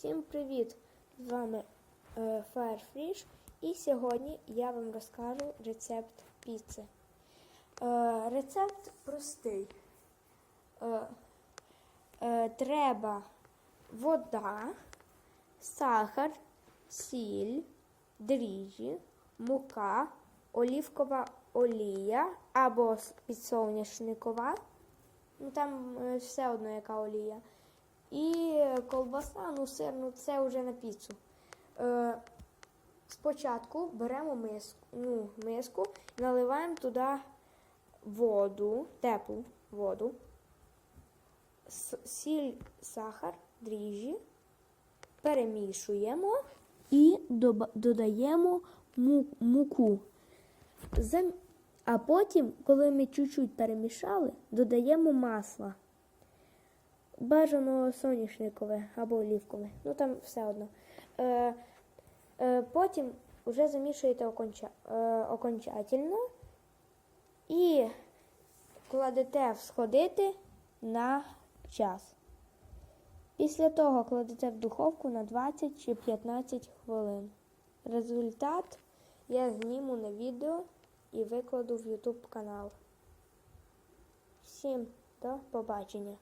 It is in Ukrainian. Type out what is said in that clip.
Всім привіт! З вами е, Firefresh і сьогодні я вам розкажу рецепт піци. Е, рецепт простий. Е, е, треба вода, сахар, сіль, дріжджі, мука, олівкова олія або підсолнечникова. Ну там е, все одно яка олія. І колбаса, ну сир, ну це вже на піцу. Е, спочатку беремо миску, ну, миску наливаємо туди воду, теплу воду, сіль, сахар, дріжджі, перемішуємо і додаємо муку. А потім, коли ми чуть-чуть перемішали, додаємо масло. Бажано соняшникове або олівкове. Ну там все одно. Е, е, потім вже замішуєте оконча, е, окончательно і кладете всходити на час. Після того кладете в духовку на 20 чи 15 хвилин. Результат я зніму на відео і викладу в YouTube канал. Всім до побачення!